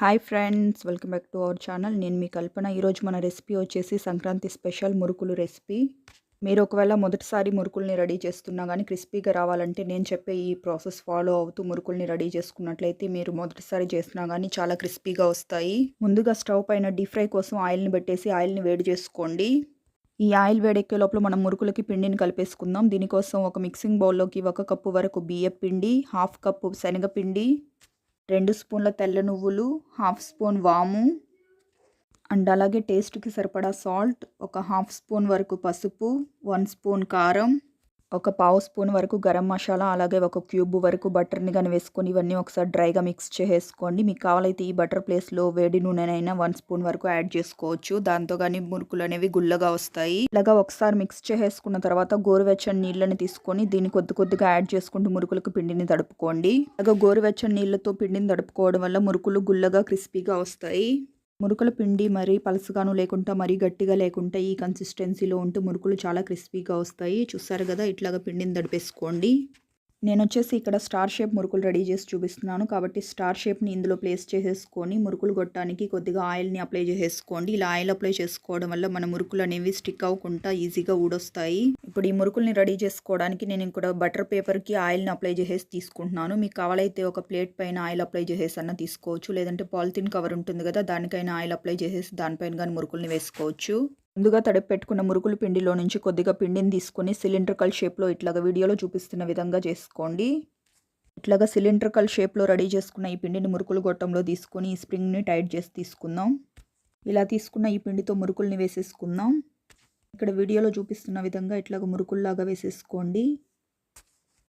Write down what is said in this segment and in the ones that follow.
Hi friends welcome back to our channel. నేను మీ కల్పన. ఈరోజు మన రెసిపీ వచ్చేసి సంక్రాంతి స్పెషల్ మురుకులు రెసిపీ. మీరు ఒకవేళ మొదటిసారి మురుకుల్ని రెడీ చేస్తున్నా కానీ క్రిస్పీగా రావాలంటే నేను చెప్పే ఈ ప్రాసెస్ ఫాలో అవుతూ మురుకుల్ని రెడీ చేసుకున్నట్లయితే మీరు మొదటిసారి చేసినా కానీ చాలా క్రిస్పీగా వస్తాయి. ముందుగా స్టవ్ పైన డీప్ ఫ్రై కోసం ఆయిల్ని పెట్టేసి ఆయిల్ని వేడి చేసుకోండి. ఈ ఆయిల్ వేడెక్కే లోపల మనం మురుకులకి పిండిని కలిపేసుకుందాం. దీనికోసం ఒక మిక్సింగ్ బౌల్లోకి ఒక కప్పు వరకు బియ్య పిండి హాఫ్ కప్పు శనగపిండి రెండు స్పూన్ల తెల్ల నువ్వులు హాఫ్ స్పూన్ వాము అండ్ అలాగే టేస్ట్కి సరిపడా సాల్ట్ ఒక హాఫ్ స్పూన్ వరకు పసుపు వన్ స్పూన్ కారం ఒక పావు స్పూన్ వరకు గరం మసాలా అలాగే ఒక క్యూబ్ వరకు బటర్ని కానీ వేసుకొని ఇవన్నీ ఒకసారి డ్రైగా మిక్స్ చేసుకోండి మీకు కావాలైతే ఈ బటర్ ప్లేస్లో వేడి నూనెనైనా వన్ స్పూన్ వరకు యాడ్ చేసుకోవచ్చు. దాంతో కానీ మురుకులు అనేవి గుల్లగా వస్తాయి. ఇలాగా ఒకసారి మిక్స్ చేసుకున్న తర్వాత గోరువెచ్చని నీళ్ళని తీసుకొని దీన్ని కొద్ది కొద్దిగా యాడ్ చేసుకుంటూ మురుకులకు పిండిని తడుపుకోండి. అలాగే గోరువెచ్చని నీళ్ళతో పిండిని తడుపుకోవడం వల్ల మురుకులు గుల్లగా క్రిస్పీగా వస్తాయి. మురుకుల పిండి మరీ పలసగాను లేకుండా మరీ గట్టిగా లేకుండా ఈ కన్సిస్టెన్సీలో ఉంటే మురుకులు చాలా క్రిస్పీగా వస్తాయి. చూసారు కదా? ఇట్లాగా పిండిని దడిపేసుకోండి నేను వచ్చేసి ఇక్కడ స్టార్ షేప్ మురుకులు రెడీ చేసి చూపిస్తున్నాను. కాబట్టి స్టార్ షేప్ని ఇందులో ప్లేస్ చేసేసుకొని మురుకులు కొట్టడానికి కొద్దిగా ఆయిల్ని అప్లై చేసేసుకోండి. ఇలా ఆయిల్ అప్లై చేసుకోవడం వల్ల మన మురుకులు అనేవి స్టిక్ అవ్వకుండా ఈజీగా ఊడొస్తాయి. ఇప్పుడు ఈ మురుకుల్ని రెడీ చేసుకోవడానికి నేను ఇక్కడ బటర్ పేపర్కి ఆయిల్ని అప్లై చేసేసి తీసుకుంటున్నాను. మీకు కావాలైతే ఒక ప్లేట్ పైన ఆయిల్ అప్లై చేసేసన్న తీసుకోవచ్చు. లేదంటే పాలిథిన్ కవర్ ఉంటుంది కదా దానికైనా ఆయిల్ అప్లై చేసేసి దానిపైన కానీ మురుకుల్ని వేసుకోవచ్చు. ముందుగా తడిపెట్టుకున్న మురుకులు పిండిలో నుంచి కొద్దిగా పిండిని తీసుకొని సిలిండ్రికల్ షేప్లో ఇట్లాగా వీడియోలో చూపిస్తున్న విధంగా చేసుకోండి. ఇట్లాగా సిలిండ్రికల్ షేప్లో రెడీ చేసుకున్న ఈ పిండిని మురుకులు గొట్టంలో తీసుకొని ఈ స్ప్రింగ్ని టైట్ చేసి తీసుకుందాం. ఇలా తీసుకున్న ఈ పిండితో మురుకుల్ని వేసేసుకుందాం. ఇక్కడ వీడియోలో చూపిస్తున్న విధంగా ఇట్లాగ మురుకుల్లాగా వేసేసుకోండి.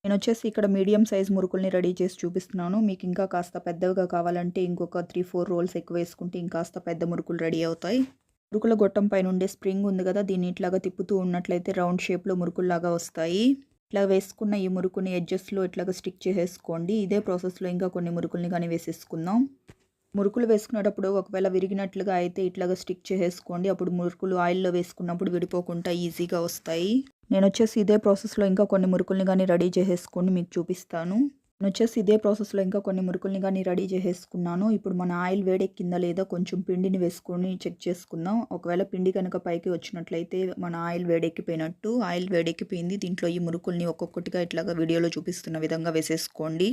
నేను వచ్చేసి ఇక్కడ మీడియం సైజ్ మురుకుల్ని రెడీ చేసి చూపిస్తున్నాను. మీకు ఇంకా కాస్త పెద్దగా కావాలంటే ఇంకొక త్రీ ఫోర్ రోల్స్ ఎక్కువ వేసుకుంటే ఇంకాస్త పెద్ద మురుకులు రెడీ అవుతాయి. మురుకుల గొట్టం పైన ఉండే స్ప్రింగ్ ఉంది కదా దీన్ని ఇట్లాగా తిప్పుతూ ఉన్నట్లయితే రౌండ్ షేప్లో మురుకుల్లాగా వస్తాయి. ఇట్లా వేసుకున్న ఈ మురుకుని ఎడ్జస్ట్లో ఇట్లాగా స్టిక్ చేసేసుకోండి. ఇదే ప్రాసెస్లో ఇంకా కొన్ని మురుకుల్ని కానీ వేసేసుకుందాం. మురుకులు వేసుకునేటప్పుడు ఒకవేళ విరిగినట్లుగా అయితే ఇట్లాగా స్టిక్ చేసేసుకోండి. అప్పుడు మురుకులు ఆయిల్లో వేసుకున్నప్పుడు విడిపోకుండా ఈజీగా వస్తాయి. నేను వచ్చేసి ఇదే ప్రాసెస్లో ఇంకా కొన్ని మురుకుల్ని కానీ రెడీ చేసేసుకోండి మీకు చూపిస్తాను. నేను వచ్చేసి ఇదే ప్రాసెస్లో ఇంకా కొన్ని మురుకుల్ని కానీ రెడీ చేసేసుకున్నాను. ఇప్పుడు మన ఆయిల్ వేడెక్కిందా లేదా కొంచెం పిండిని వేసుకొని చెక్ చేసుకుందాం. ఒకవేళ పిండి కనుక పైకి వచ్చినట్లయితే మన ఆయిల్ వేడెక్కిపోయినట్టు. ఆయిల్ వేడెక్కిపోయింది. దీంట్లో ఈ మురుకుల్ని ఒక్కొక్కటిగా ఇట్లాగా వీడియోలో చూపిస్తున్న విధంగా వేసేసుకోండి.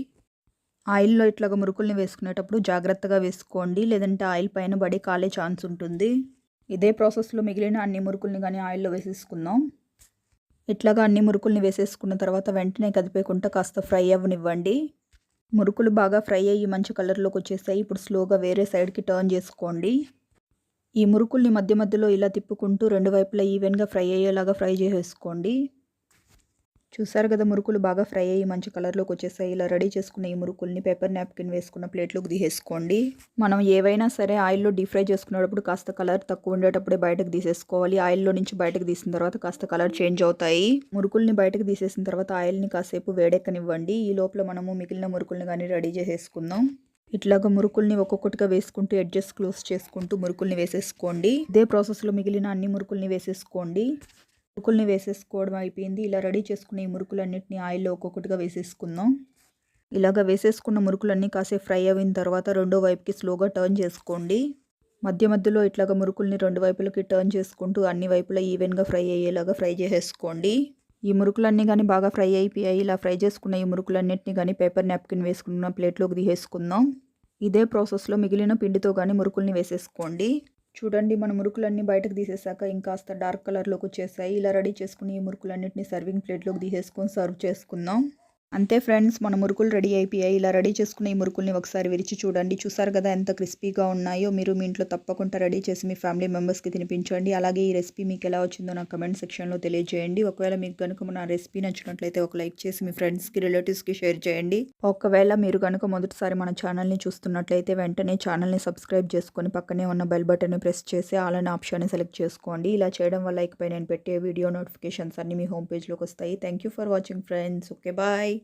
ఆయిల్లో ఇట్లాగా మురుకుల్ని వేసుకునేటప్పుడు జాగ్రత్తగా వేసుకోండి. లేదంటే ఆయిల్ పైన పడి కాలే ఛాన్స్ ఉంటుంది. ఇదే ప్రాసెస్లో మిగిలిన అన్ని మురుకుల్ని కానీ ఆయిల్లో వేసేసుకుందాం. ఇట్లాగా అన్ని మురుకుల్ని వేసేసుకున్న తర్వాత వెంటనే కదిపేకుండా కాస్త ఫ్రై అవ్వనివ్వండి. మురుకులు బాగా ఫ్రై అయ్యి మంచి కలర్లోకి వచ్చేస్తాయి ఇప్పుడు స్లోగా వేరే సైడ్కి టర్న్ చేసుకోండి. ఈ మురుకుల్ని మధ్య మధ్యలో ఇలా తిప్పుకుంటూ రెండు వైపులా ఈవెన్గా ఫ్రై అయ్యేలాగా ఫ్రై చేసేసుకోండి. చూసారు కదా మురుకులు బాగా ఫ్రై అయ్యి మంచి కలర్లోకి వచ్చేసాయి. ఇలా రెడీ చేసుకున్న ఈ మురుకుల్ని పేపర్ నాప్కిన్ వేసుకున్న ప్లేట్లోకి తీసేసుకోండి. మనం ఏవైనా సరే ఆయిల్లో డీప్ ఫ్రై చేసుకునేటప్పుడు కాస్త కలర్ తక్కువ ఉండేటప్పుడే బయటకు తీసేసుకోవాలి. ఆయిల్లో నుంచి బయటకు తీసిన తర్వాత కాస్త కలర్ చేంజ్ అవుతాయి. మురుకుల్ని బయటకు తీసేసిన తర్వాత ఆయిల్ని కాసేపు వేడెక్కనివ్వండి. ఈ లోపల మనము మిగిలిన మురుకుల్ని కానీ రెడీ చేసేసుకుందాం. ఇట్లాగా మురుకుల్ని ఒక్కొక్కటిగా వేసుకుంటూ అడ్జస్ట్ క్లోజ్ చేసుకుంటూ మురుకుల్ని వేసేసుకోండి. ఇదే ప్రాసెస్లో మిగిలిన అన్ని మురుకుల్ని వేసేసుకోండి. మురుకుల్ని వేసేసుకోవడం అయిపోయింది. ఇలా రెడీ చేసుకున్న ఈ మురుకులన్నింటినీ ఆయిల్లో ఒక్కొక్కటిగా వేసేసుకుందాం. ఇలాగ వేసేసుకున్న మురుకులన్నీ కాసేపు ఫ్రై అయిన తర్వాత రెండో వైపుకి స్లోగా టర్న్ చేసుకోండి. మధ్య మధ్యలో ఇట్లాగ మురుకుల్ని రెండు వైపులకి టర్న్ చేసుకుంటూ అన్ని వైపులా ఈవెన్గా ఫ్రై అయ్యేలాగా ఫ్రై చేసేసుకోండి. ఈ మురుకులన్నీ కానీ బాగా ఫ్రై అయిపోయాయి. ఇలా ఫ్రై చేసుకున్న ఈ మురుకులన్నింటినీ కానీ పేపర్ నాప్కిన్ వేసుకున్న ప్లేట్లోకి తీసేసుకుందాం. ఇదే ప్రాసెస్లో మిగిలిన పిండితో కానీ మురుకుల్ని వేసేసుకోండి. చూడండి మన మురుకులన్నీ బయటకు తీసేసాక ఇంకాస్త డార్క్ కలర్లోకి వచ్చేసాయి. ఇలా రెడీ చేసుకుని ఈ మురుకులన్నింటినీ సర్వింగ్ ప్లేట్లోకి తీసేసుకొని సర్వ్ చేసుకుందాం. అంతే ఫ్రెండ్స్ మన మురుకులు రెడీ అయిపోయాయి. ఇలా రెడీ చేసుకున్న ఈ మురుకుల్ని ఒకసారి విరిచి చూడండి. చూసారు కదా ఎంత క్రిస్పీగా ఉన్నాయో? మీరు మీ ఇంట్లో తప్పకుండా రెడీ చేసి మీ ఫ్యామిలీ మెంబర్స్కి తినిపించండి. అలాగే ఈ రెసిపీ మీకు ఎలా వచ్చిందో నాకు కమెంట్ సెక్షన్లో తెలియజేయండి. ఒకవేళ మీకు కనుక మన రెసిపీ నచ్చినట్లయితే ఒక లైక్ చేసి మీ ఫ్రెండ్స్కి రిలేటివ్స్కి షేర్ చేయండి. ఒకవేళ మీరు కనుక మొదటిసారి మన ఛానల్ని చూస్తున్నట్లయితే వెంటనే ఛానల్ని సబ్స్క్రైబ్ చేసుకొని పక్కనే ఉన్న బెల్ బటన్ని ప్రెస్ చేసి ఆల్ అనే ఆప్షన్ని సెలెక్ట్ చేసుకోండి. ఇలా చేయడం వల్ల ఇకపై నేను పెట్టే వీడియో నోటిఫికేషన్స్ అన్ని మీ హోమ్ పేజ్లోకి వస్తాయి. Thank for watching friends. Okay bye.